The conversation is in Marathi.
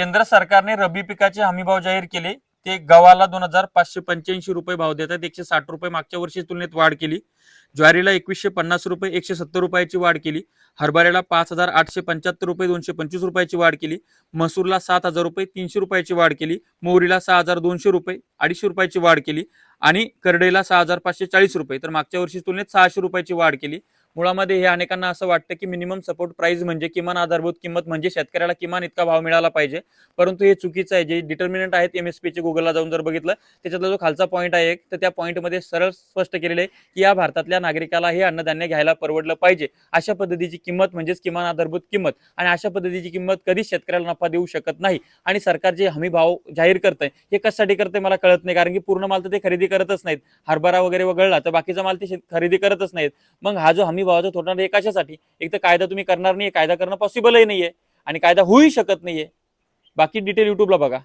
केंद्र सरकारने रबी पिकाचे हमीभाव जाहीर केले. ते गव्हाला दोन हजार पाचशे पंच्याऐंशी रुपये भाव देतात एकशे साठ रुपये मागच्या वर्षी तुलनेत वाढ केली. ज्वारीला एकवीसशे पन्नास रुपये एकशे सत्तर रुपयाची वाढ केली. हरभऱ्याला पाच हजार आठशे पंच्याहत्तर रुपये दोनशे पंचवीस रुपयाची वाढ केली. मसूरला सात हजार रुपये तीनशे रुपयाची वाढ केली. मोहरीला सहा हजार दोनशे रुपये अडीचशे रुपयाची वाढ केली. आणि करडेला सहा हजार पाचशे चाळीस रुपये. तर मागच्या वर्षी तुलनेत सहाशे रुपयाची वाढ केली. मुळामध्ये हे अनेकांना असं वाटतं की मिनिमम सपोर्ट प्राइस म्हणजे किमान आधारभूत किंमत म्हणजे शेतकऱ्याला किमान इतका भाव मिळाला पाहिजे. परंतु हे चुकीचं आहे. जे डिटर्मिनंट आहेत एम एस पीचे गुगलला जाऊन जर बघितलं त्याच्यातला जो खालचा पॉईंट आहे एक तर त्या पॉईंटमध्ये सरळ स्पष्ट केलेलं आहे की या भारतातल्या नागरिकाला हे अन्नधान्य घ्यायला परवडलं पाहिजे. अशा पद्धतीची किंमत म्हणजेच किमान आधारभूत किंमत. आणि अशा पद्धतीची किंमत कधीच शेतकऱ्याला नफा देऊ शकत नाही. आणि सरकार जे हमी भाव जाहीर करतंय हे कशासाठी करतंय मला कळत नाही. कारण की पूर्ण माल तर ते खरेदी करतच नाहीत. हरभरा वगैरे वगळला तर बाकीचा माल ते खरेदी करतच नाहीत. मग हा जो हमी भावाचा होणार आहे कशासाठी? एक तर कायदा तुम्ही करणार नाही कायदा करणं पॉसिबलही नाहीये आणि कायदा होऊही शकत नाहीये. बाकी डिटेल युट्यूबला बघा.